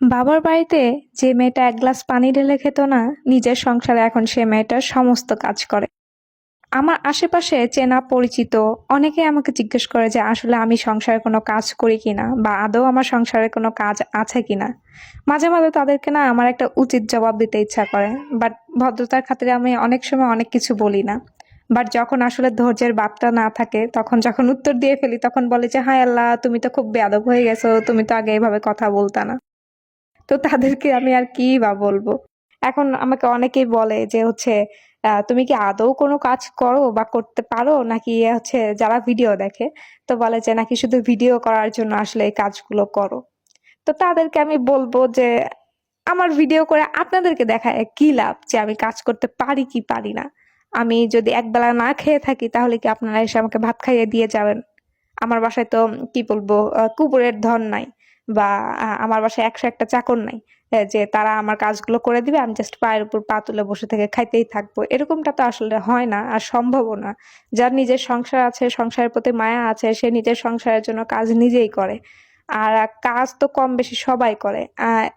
বাবার বাড়িতে যে মেয়েটা এক গ্লাস পানি ঢেলে খেত না, নিজের সংসারে এখন সে মেয়েটা সমস্ত কাজ করে। আমার আশেপাশে চেনা পরিচিত অনেকে আমাকে জিজ্ঞেস করে যে, আসলে আমি সংসারে কোনো কাজ করি কিনা বা আদৌ আমার সংসারে কোনো কাজ আছে কিনা? মাঝে মাঝে তাদেরকে না আমার একটা উচিত জবাব দিতে ইচ্ছা করে বাট ভদ্রতার খাতিরে আমি অনেক সময় অনেক কিছু বলি না। বাট যখন আসলে ধৈর্যের বাপটা না থাকে, তখন যখন উত্তর দিয়ে ফেলি, তখন বলে যে, হায় আল্লাহ, তুমি তো খুব বেয়াদব হয়ে গেছো, তুমি তো আগে এভাবে কথা বলতা না। তো তাদেরকে আমি আর কি বা বলব? এখন আমাকে অনেকেই বলে যে হচ্ছে তুমি কি আদৌ কোনো কাজ করো বা করতে পারো? নাকি হচ্ছে যারা ভিডিও দেখে, তো বলে যে নাকি শুধু ভিডিও করার জন্য আসলে এই কাজগুলো করো। তো তাদেরকে আমি বলব যে, আমার ভিডিও করে আপনাদেরকে দেখায় কি লাভ যে আমি কাজ করতে পারি কি পারি না? আমি যদি একবেলা না খেয়ে থাকি তাহলে কি আপনারা এসে আমাকে ভাত খাইয়ে দিয়ে যাবেন? আমার বাসায় তো, কি বলব কুকুরের ধন নাই। বা আমার বাসায় একশো একটা চাকর নাই যে তারা আমার কাজগুলো করে দিবে, আমি জাস্ট পায়ের উপর পা তুলে বসে থেকে খাইতেই থাকব। এরকমটা তো আসলে হয় না, আর সম্ভবও না। যার নিজের সংসার আছে, সংসারের প্রতি মায়া আছে, সে নিজের সংসারের জন্য কাজ নিজেই করে। আর কাজ তো কম বেশি সবাই করে।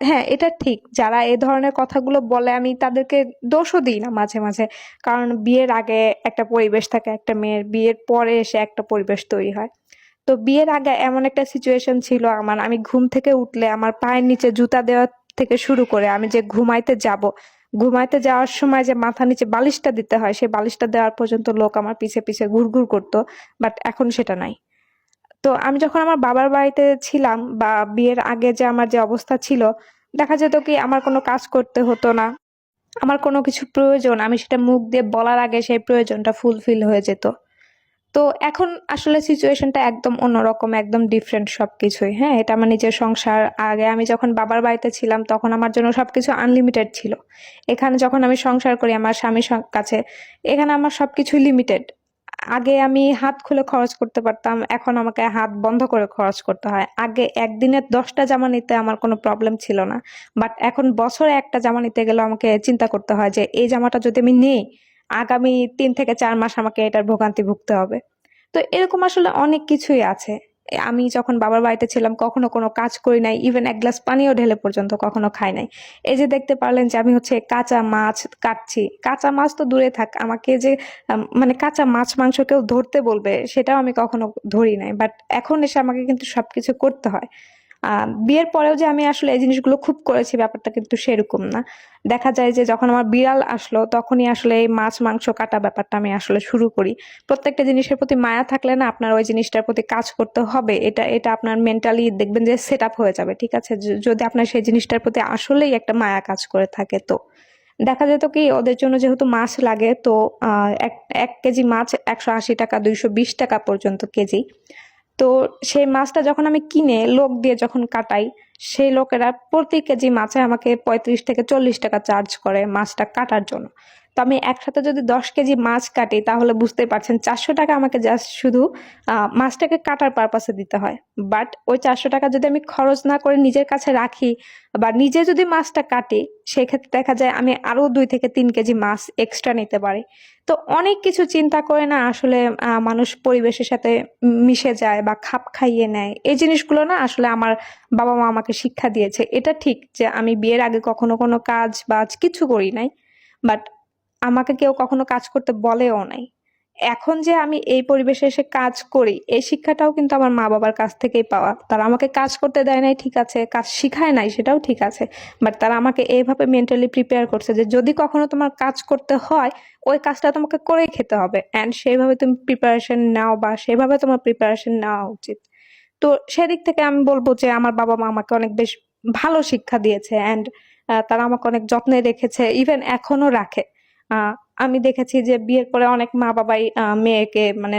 হ্যাঁ এটা ঠিক, যারা এ ধরনের কথাগুলো বলে, আমি তাদেরকে দোষও দিই না মাঝে মাঝে। কারণ বিয়ের আগে একটা পরিবেশ থাকে, একটা মেয়ের বিয়ের পরে এসে একটা পরিবেশ তৈরি হয়। তো বিয়ের আগে এমন একটা সিচুয়েশন ছিল আমার। আমি ঘুম থেকে উঠলে আমার পায়ের নিচে জুতা দেওয়া থেকে শুরু করে আমি যে ঘুমাইতে যাব, ঘুমাইতে যাওয়ার সময় যে মাথা নিচে বালিশটা দিতে হয়, সেই বালিশটা দেওয়ার পর্যন্ত লোক আমার পিছে পিছে ঘুরঘুর করতো বাট এখন সেটা নাই। তো আমি যখন আমার বাবার বাড়িতে ছিলাম বা বিয়ের আগে যে আমার যে অবস্থা ছিল, দেখা যেত কি আমার কোনো কাজ করতে হতো না, আমার কোনো কিছু প্রয়োজন, আমি সেটা মুখ দিয়ে বলার আগে সেই প্রয়োজনটা ফুলফিল হয়ে যেত। তো এখন আসলে সিচুয়েশনটা একদম অন্যরকম, একদম ডিফারেন্ট সব কিছুই হ্যাঁ এটা আমার নিজের সংসার। আগে আমি যখন বাবার বাড়িতে ছিলাম, তখন আমার জন্য সব কিছু আনলিমিটেড ছিল। এখানে যখন আমি সংসার করি, আমার স্বামীর কাছে, এখানে আমার সবকিছু লিমিটেড আগে আমি হাত খুলে খরচ করতে পারতাম, এখন আমাকে হাত বন্ধ করে খরচ করতে হয়। আগে একদিনে দশটা জামা নিতে আমার কোনো প্রবলেম ছিল না। বাট এখন বছরে একটা জামা নিতে গেলে আমাকে চিন্তা করতে হয় যে, এই জামাটা যদি আমি নিই আগামী তিন থেকে চার মাস আমাকে এটার ভোগান্তি ভুগতে হবে। তো এরকম আসলে অনেক কিছুই আছে। আমি যখন বাবার বাড়িতে ছিলাম, কখনো কোনো কাজ করি নাই ইভেন এক গ্লাস পানিও ঢেলে পর্যন্ত কখনো খাই নাই। এই যে দেখতে পারলেন যে আমি হচ্ছে কাঁচা মাছ কাটছি। কাঁচা মাছ তো দূরে থাক, আমাকে যে মানে কাঁচা মাছ মাংস কেউ ধরতে বলবে, সেটাও আমি কখনো ধরি নাই। বাট এখন এসে আমাকে কিন্তু সবকিছু করতে হয়। বিয়ের পরেও যে আমি আসলে এই জিনিসগুলো খুব করেছি, ব্যাপারটা কিন্তু সেরকম না। দেখা যায় যে যখন আমার বিড়াল আসলো, তখনই আসলে এই মাছ মাংস কাটা ব্যাপারটা আমি আসলে শুরু করি। প্রত্যেকটা জিনিসের প্রতি মায়া থাকলে না আপনার ওই জিনিসটার প্রতি কাজ করতে হবে। এটা এটা আপনার মেন্টালি দেখবেন যে সেট আপ হয়ে যাবে, ঠিক আছে? যদি আপনার সেই জিনিসটার প্রতি আসলেই একটা মায়া কাজ করে থাকে, তো। দেখা যেত কি, ওদের জন্য যেহেতু মাছ লাগে, তো এক কেজি মাছ একশো আশি টাকা, দুইশো বিশ টাকা পর্যন্ত কেজি। তো সেই মাছটা যখন আমি কিনে লোক দিয়ে যখন কাটাই, সেই লোকেরা প্রতি কেজি মাছে আমাকে পঁয়ত্রিশ থেকে চল্লিশ টাকা চার্জ করে মাছটা কাটার জন্য। তো আমি একসাথে যদি দশ কেজি মাছ কাটি, তাহলে বুঝতেই পারছেন চারশো টাকা আমাকে জাস্ট শুধু মাছটাকে কাটার পারপাসে দিতে হয়। বাট ওই চারশো টাকা যদি আমি খরচ না করে নিজের কাছে রাখি বা নিজে যদি মাছটা কাটি, সেক্ষেত্রে দেখা যায় আমি আরও দুই থেকে তিন কেজি মাছ এক্সট্রা নিতে পারি। তো অনেক কিছু চিন্তা করে না আসলে মানুষ পরিবেশের সাথে মিশে যায় বা খাপ খাইয়ে নেয়। এই জিনিসগুলো না আসলে আমার বাবা মা আমাকে শিক্ষা দিয়েছে। এটা ঠিক যে আমি বিয়ের আগে কখনো কোনো কাজ বা কিছু করি নাই। বাট আমাকে কেউ কখনো কাজ করতে বলেও নাই। এখন যে আমি এই পরিবেশে এসে কাজ করি, এই শিক্ষাটাও কিন্তু আমার মা বাবার কাছ থেকেই পাওয়া। তারা আমাকে কাজ করতে দেয় নাই, ঠিক আছে, কাজ শিখায় নাই, সেটাও ঠিক আছে। বাট তারা আমাকে এইভাবে মেন্টালি প্রিপেয়ার করছে যে যদি কখনো তোমার কাজ করতে হয়, ওই কাজটা তোমাকে করেই খেতে হবে। অ্যান্ড সেইভাবে তুমি প্রিপারেশন নাও বা সেভাবে তোমার প্রিপারেশন নেওয়া উচিত। তো সেদিক থেকে আমি বলব যে আমার বাবা মা আমাকে অনেক বেশ ভালো শিক্ষা দিয়েছে। অ্যান্ড তারা আমাকে অনেক যত্নে রেখেছে ইভেন এখনও রাখে। আমি দেখেছি যে বিয়ের পরে অনেক মা বাবাই মেয়েকে মানে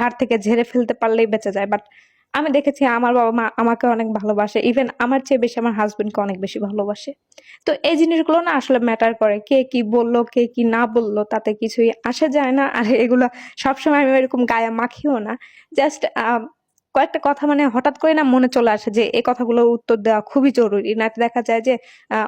হাড় থেকে ঝেড়ে ফেলতে পারলেই বেঁচে যায়। বাট আমি দেখেছি আমার বাবা মা আমাকে অনেক ভালোবাসে। ইভেন আমার চেয়ে বেশি আমার হাজবেন্ডকে অনেক বেশি ভালোবাসে। তো এই জিনিসগুলো না আসলে ম্যাটার করে। কে কি বলল, কে কি না বলল, তাতে কিছুই আসে যায় না। আর এগুলো সবসময় আমি এরকম গায়ে মাখিও না। জাস্ট কয়েকটা কথা মানে হঠাৎ করে না মনে চলে আসে যে এই কথাগুলোর উত্তর দেওয়া খুবই জরুরি। না, দেখা যায় যে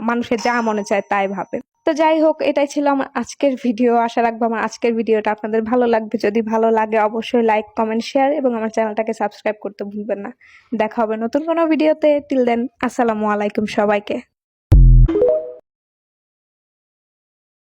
মানুষের যা মনে চায় তাই ভাবে। তো যাই হোক, এটাই ছিল আমার আজকের ভিডিও আশা রাখব আমার আজকের ভিডিওটা আপনাদের ভালো লাগবে। যদি ভালো লাগে, অবশ্যই লাইক কমেন্ট শেয়ার এবং আমার চ্যানেলটাকে সাবস্ক্রাইব করতে ভুলবেন না। দেখা হবে নতুন কোনো ভিডিওতে টিল দেন আসসালামু আলাইকুম সবাইকে।